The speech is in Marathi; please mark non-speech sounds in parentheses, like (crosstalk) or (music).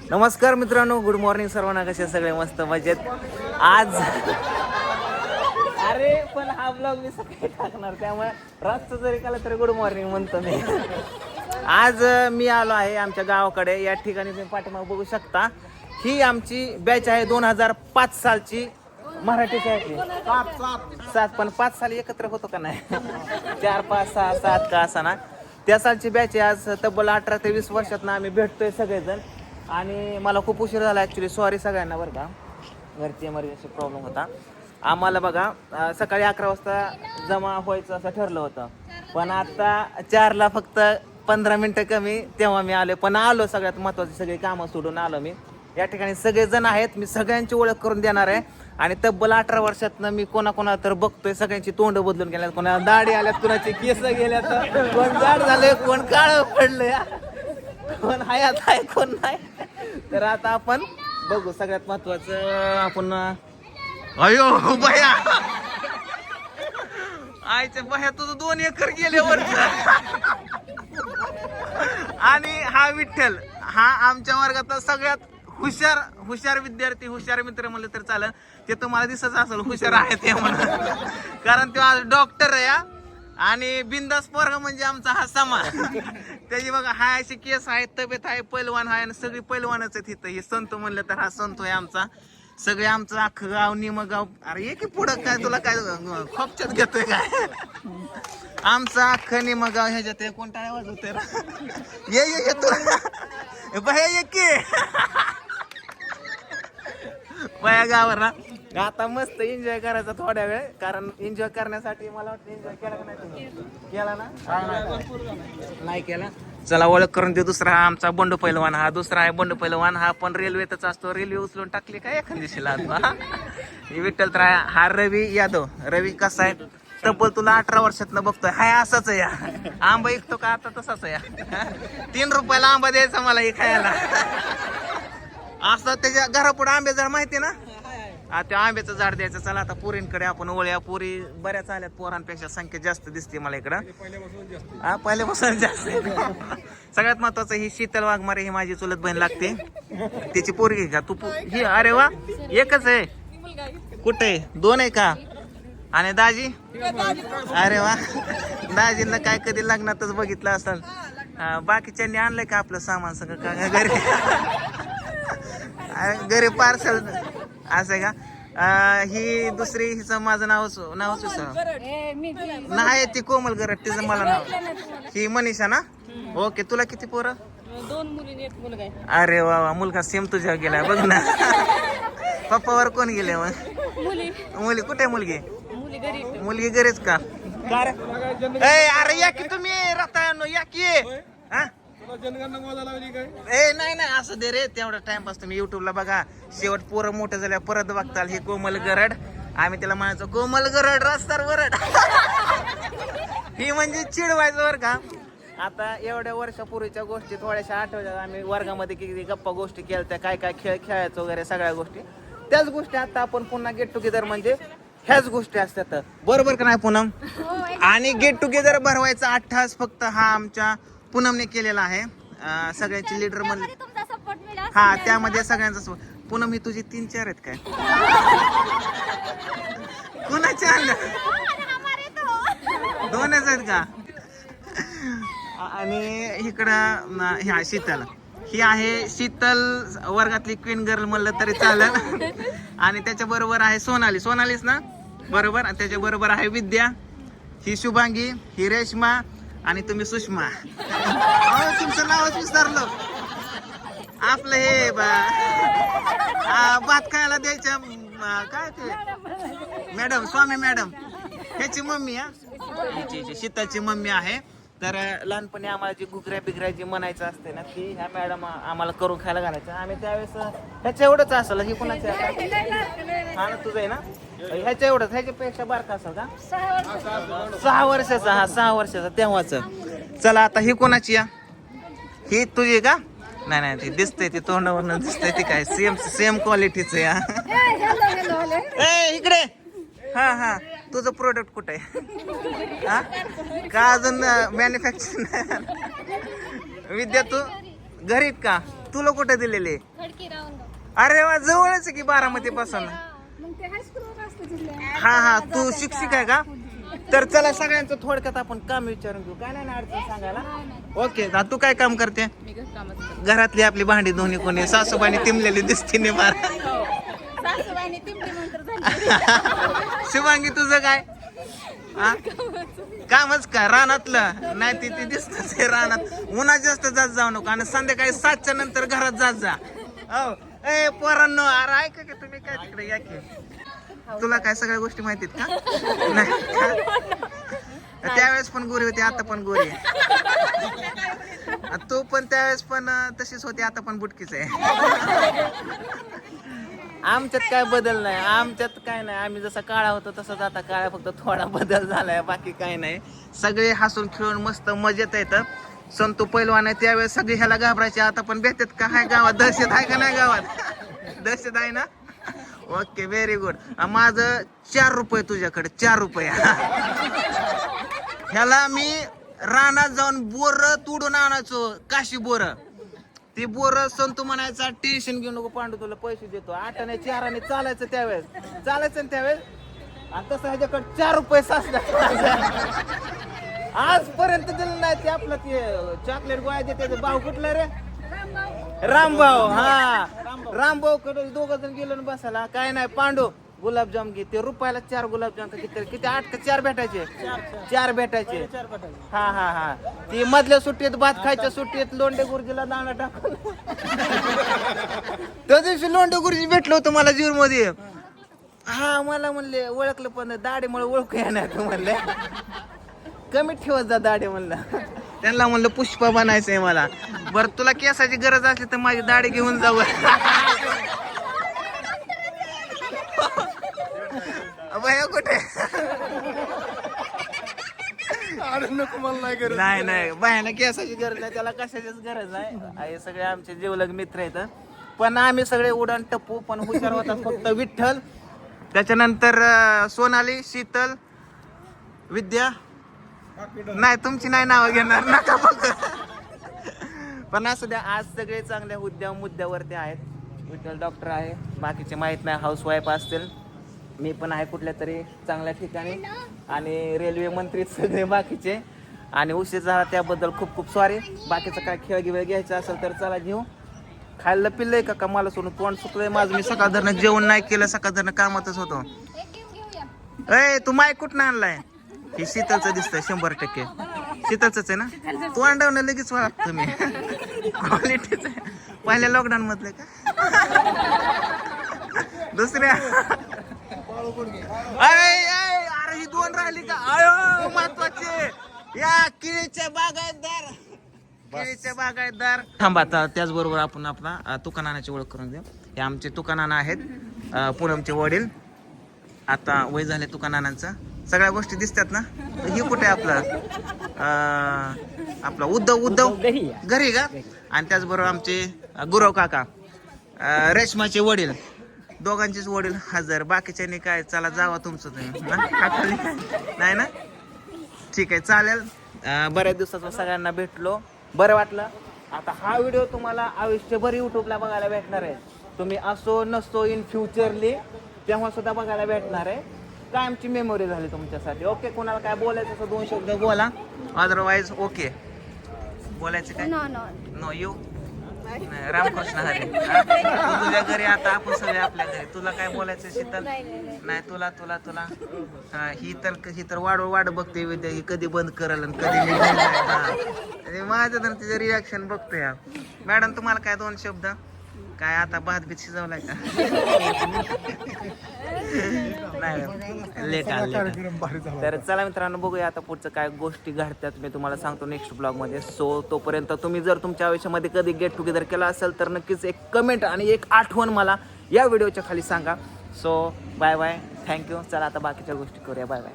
नमस्कार मित्रांनो गुड मॉर्निंग सर्वांना. कसे सगळे? मस्त मजेत. आज अरे पण हा ब्लॉग मी सकाळी टाकणार. त्यामुळे रातचं जरी केलं तरी गुड मॉर्निंग म्हणतो मी. आज मी आलो आहे आमच्या गावाकडे. या ठिकाणी तुम्ही पाठीमाग बघू शकता. ही आमची बॅच आहे दोन हजार पाच सालची मराठी सात पण पाच साली एकत्र होतो का नाही? चार पाच सहा सात का असा ना? त्या सालची बॅच आहे. आज तब्बल अठरा ते वीस वर्षात ना आम्ही भेटतोय सगळेजण. आणि मला खूप उशीर झाला ॲक्च्युली सॉरी सगळ्यांना बरं का. घरची इमर्जन्सी प्रॉब्लेम होता. आम्हाला बघा सकाळी अकरा वाजता जमा व्हायचं असं ठरलं होतं. पण आता चारला फक्त पंधरा मिनटं कमी तेव्हा मी आलो पण आलो सगळ्यात महत्त्वाची सगळी कामं सोडून आलो मी. या ठिकाणी सगळेजण आहेत मी सगळ्यांची ओळख करून देणार आहे. आणि तब्बल अठरा वर्षातनं मी कोणाकोणा तर बघतोय सगळ्यांची तोंड बदलून गेल्यात. कोणाला दाढी आल्यात कोणाची केस गेल्यात. कोण जाड झाले कोण काळ पडलं कोण हयात आहे कोण नाही. तर आता आपण बघू सगळ्यात महत्वाचं आपण अयो बया. आईच्या बया तुझं दोन एकर गेले आणि हा विठ्ठल हा आमच्या वर्गातला सगळ्यात हुशार हुशार विद्यार्थी हुशार मित्र म्हणलं तर चालेल. ते तुम्हाला दिसत असेल हुशार आहे ते म्हणून. कारण तो आज डॉक्टर आहे. आणि बिंदास पोरग म्हणजे आमचा हा समा. त्याची बघा हाय अशी केस आहे तब्येत आहे पैलवान आहे आणि सगळी पैलवानच आहेत इथं. हे संत म्हणलं तर हा संत आहे आमचा. सगळे आमचं अख्खं गाव निमगाव. अरे ये की पुढं काय? तुला काय खोपच्यात घेतोय काय? आमचं अख्खं निम गाव ह्याच्यात कोणता कोण होते ये ये तुला बाया ये की. बाया गावावर ना. आता मस्त एन्जॉय करायचा थोड्या वेळ कारण एन्जॉय करण्यासाठी मला वाटतं एन्जॉय केला का नाही केला ना? नाही केला? चला ओळख करून दे दुसरा हा आमचा बंडू पैलवान. हा दुसरा आहे बंडू पैलवान. हा पण रेल्वेतच असतो. रेल्वे उचलून टाकली काय एखाद दिवशीला ही विठ्ठल तर. हा रवी यादव. रवी कसा आहे? तब्बल तुला अठरा वर्षातनं बघतोय. हाय असाच आहे या. आंबा ऐकतो का? आता तसाच आहे या. तीन रुपयाला आंबा द्यायचा मला हे खायला. असं त्याच्या घरापुढे आंबे जर माहिती ना? हा त्या आंब्याचं झाड द्यायचं. चला आता पोरींकडे आपण वळ्या. पोरी बऱ्याच आल्यात. पोरांपेक्षा संख्या जास्त दिसते मला इकडं. हा पहिल्यापासून जास्त. सगळ्यात महत्वाचं ही शीतल वाघमारे ही माझी चुलत बहीण लागते. तिची पोरगी का? तू ही अरे वा एकच आहे. कुठे दोन आहे का? आणि दाजी? अरे वा. दाजींना काय कधी लग्नातच बघितलं असेल. बाकीच्यांनी आणलंय का आपलं सामान सगळं? का घरी? घरी पार्सल. असं का? ही दुसरी हिचं माझं नावच नावच विसर नाही ती कोमल गरट तिचं मला नाव. ही मनीषा ना? ओके तुला किती पोरं? दोन मुलीने एक मुलगा आहे अरे वा वा मुलगा सेम तुझ्या गेलाय बघ ना. पप्पावर कोण गेले मग? मुली मुली कुठे आहे मुलगी? मुली मुलगी घरीच का? अरे या की तुम्ही रताळ्यांनो या की. हा? ए नाही नाही असं दे रे तेवढा टाइमपास तुम्ही युट्यूबला बघा. शेवट पोरं मोठं झाल्या परत बघताल. हे कोमल गरड. आम्ही त्याला म्हणायचो कोमल गरड रस्तार वरड. (laughs) ही म्हणजे चिडवायचं बर का? आता एवढ्या वर्षापूर्वीच्या गोष्टी थोड्याशा आठवतात. आम्ही वर्गामध्ये किती गप्पा गोष्टी केल्या काय काय खेळ खेळायचो वगैरे सगळ्या गोष्टी. त्याच गोष्टी आता आपण पुन्हा गेट टुगेदर म्हणजे ह्याच गोष्टी असतात. बरोबर का नाही पूनम? आणि गेट टुगेदर भरवायचा अठ्ठास फक्त हा आमच्या पूनमने केलेला आहे. अं, सगळ्यांची लीडर म्हणले तुमचा सपोर्ट मिळाला हा त्यामध्ये सगळ्यांचा सो- पूनम ही तुझी तीन चार आहेत काय? कुणाचे आणलं हमारे तो दोनच आहेत का? आणि इकडं न, ह्या शीतल. ही आहे शीतल वर्गातली क्वीन गर्ल म्हणलं तरी चालेल. आणि त्याच्या बरोबर आहे सोनाली. सोनालीच ना? बरोबर. आणि त्याच्या बरोबर आहे विद्या. ही शुभांगी. ही रेश्मा. आणि तुम्ही सुषमा. अहो, तुमचं नावच विसरलो. आपलं हे बा भात खायला द्यायच्या काय ते? Madam Swami madam. ह्याची मम्मी हा? हिची हिची मम्मी आहे. तर लहानपणी आम्हाला जी गुगऱ्या बिगऱ्या जी म्हणायचं असते ना ती ह्या मॅडम आम्हाला करून खायला घालायचं आम्ही त्यावेळेस ह्याच्या एवढंच असेल ही कुणाची आहे का? हा ना तुझं आहे ना? ह्याच्या एवढंच ह्याच्यापेक्षा बारका असेल का? सहा वर्षाचा हा सहा वर्षाचा तेव्हाच. चला आता ही कोणाची या? ही तुझी का? नाही नाही ती दिसते ती तोंडावरनं दिसते ती काय सेम सेम क्वालिटीच या. इकडे. हा हा. तुझं प्रोडक्ट कुठे आहे? हा? का अजून मॅन्युफॅक्चर विद्या तू घरीत का? तुला कुठे दिलेले? अरे वा जवळच आहे की बारामती पासून? हा हा तू शिक्षिक आहे का? तर चला सगळ्यांचं थोडक्यात आपण काम विचारून घेऊ. काय नाही ना अडचण सांगायला. ओके तू काय काम करते. घरातली आपली भांडी दोन्ही कोणी सासूबाईने तिमलेली दिसते नाही (laughs) शिवांगी तुझं काय? हा? कामच का रानातलं. नाही ती ती दिसतच हे रानात. उन्हात जास्त जात जाऊ नको आणि संध्याकाळी सातच्या नंतर घरात जात जा. हो. ए पोरांनो अरे ऐका की तुम्ही काय तिकडे? या की. तुला काय सगळ्या गोष्टी माहितीत का? नाही त्यावेळेस पण गोरी होती आता पण गोरी तू पण त्यावेळेस पण तशीच होती आता पण बुटकीच आहे. आमच्यात काय बदल नाही आमच्यात काय नाही. आम्ही जसा काळा होतो तसंच आता काळा फक्त थोडा बदल झालाय बाकी काय नाही. सगळे हसून खेळून मस्त मजेत येतं संतू पैलवान आहे त्यावेळेस सगळे ह्याला घाबरायचे आता पण भेटत का? हाय गावात. दहशत आहे का नाही गावात? दहशत आहे ना? ओके व्हेरी गुड माझं चार रुपये तुझ्याकडे चार रुपये. ह्याला मी रानात जाऊन बोर तुडून आणायचो काशी बोर. ते बोर संतू म्हणायचा टेन्शन घेऊ नको पांडू तुला पैसे देतो. आठाने चाराने चालायचं त्यावेळेस. चालायचं ना त्यावेळेस? आणि तसं ह्याच्याकडे चार रुपये साचले आजपर्यंत दिलं नाही ते आपलं ते चॉकलेट गोळ्या देते भाऊ कुठला रे? रामभाऊ. हा. रामभाऊ कडे दोघ जण गेलो ना बसायला. काय नाही पांडू. गुलाबजाम घे ते रुपयाला चार गुलाबजाम का किती किती आठ का चार भेटायचे? चार भेटायचे. हा हा हा. ती मधल्या सुट्टीत भात खायच्या सुट्टीत लोंडे गुरुजीला दाणा टाकून. (laughs) त्या दिवशी लोंडे गुरुजी भेटलो होतो मला जीवर मध्ये. हा मला म्हणले ओळखलं पण दाढीमुळे ओळखू येणार तू म्हणले. कमी ठेवत जा दाढी म्हणलं. त्यांना म्हणलं पुष्पा बनायचंय मला. बरं तुला केसाची गरज असली तर माझी दाढी घेऊन जाऊ (laughs) भैया कुठे नाही नाही भयाला केसाची गरज नाही त्याला कशाचीच गरज नाही. हे सगळे आमचे जीवलग मित्र आहेत पण आम्ही सगळे उडान टप्पू पण हुशार होता फक्त विठ्ठल. त्याच्यानंतर सोनाली शीतल विद्या. नाही तुमची नाही नावं घेणार. नका बघ पण असू द्या आज सगळे चांगल्या उद्या मुद्द्यावरती आहेत. विठ्ठल डॉक्टर आहे. बाकीचे माहीत नाही हाऊस वाईफ असतील. मी पण आहे कुठल्या तरी चांगल्या ठिकाणी. आणि रेल्वे मंत्री सगळे बाकीचे. आणि उशीर झाला त्याबद्दल खूप खूप सॉरी बाकीचं काय खेळ गिळ घ्यायचं असेल तर चला घेऊ. खायला पिल्लंय का का मला सोडून? तोंड सुकलंय माझं. मी सकाळ जेवण नाही केलं सकाळ कामातच होतो. अय तू माय कुठं आणलाय? हे शीतलचं दिसतंय शंभर टक्के. शीतलच आहे ना? तू अंडवणं लगेच वाटतं मी. क्वालिटीच पहिल्या लॉकडाऊन मधले का? दुसऱ्या अरे अरे ही दोन राहिली का? अयो महत्त्वाचे. या केळीच्या बागायतदार. केळीचे बागायतदार. थांबा आता त्याचबरोबर आपण आपला अ, तुकानानाची ओळख करून देऊ. हे आमचे तुकानाना आहेत पूनमचे वडील. आता वय झाले तुकानानांचं. सगळ्या गोष्टी दिसतात ना? हे कुठे आपलं? आपला उद्धव उद्धव? घरी का? आणि त्याचबरोबर आमचे गुरव काका. रेशमाचे वडील. दोघांचेच वडील हजर. बाकीच्यांनी काय चला जावा तुमचं तुम्ही? नाही ना? ठीक आहे चालेल. बऱ्याच दिवसाचं सगळ्यांना भेटलो. बरं वाटलं. आता हा व्हिडिओ तुम्हाला आयुष्यभर युट्यूबला बघायला भेटणार आहे. तुम्ही असो नसो इन फ्युचरली तेव्हा सुद्धा बघायला भेटणार आहे. कायमची मेमोरी झाली तुमच्यासाठी. ओके कोणाला काय बोलायचं असं दोन शब्द बोला. अदरवाईज ओके बोलायचं काय? नो नो नो यू नाही, रामकृष्ण हरी? तू तुझ्या घरी आता आपण सगळे आपल्या घरी तुला काय बोलायचं शीतल नाही तुला तुला तुला हा, ही तर ही तर वाढ वाढ बघते विद्या ही कधी बंद करल आणि कधी मी. हा. माझं तर तिचं रिॲक्शन बघतोय हा. मॅडम तुम्हाला काय दोन शब्द काय आता भात बीत शिजवलाय का नाही लेट आलं. तर चला मित्रांनो बघूया आता पुढचं काय गोष्टी घडतात. मी तुम्हाला सांगतो नेक्स्ट ब्लॉगमध्ये. सो तोपर्यंत तुम्ही जर तुमच्या आयुष्यामध्ये कधी गेट टुगेदर केला असेल तर नक्कीच एक कमेंट आणि एक आठवण मला या व्हिडिओच्या खाली सांगा. सो बाय बाय थँक्यू चला आता बाकीच्या गोष्टी करूया. Bye bye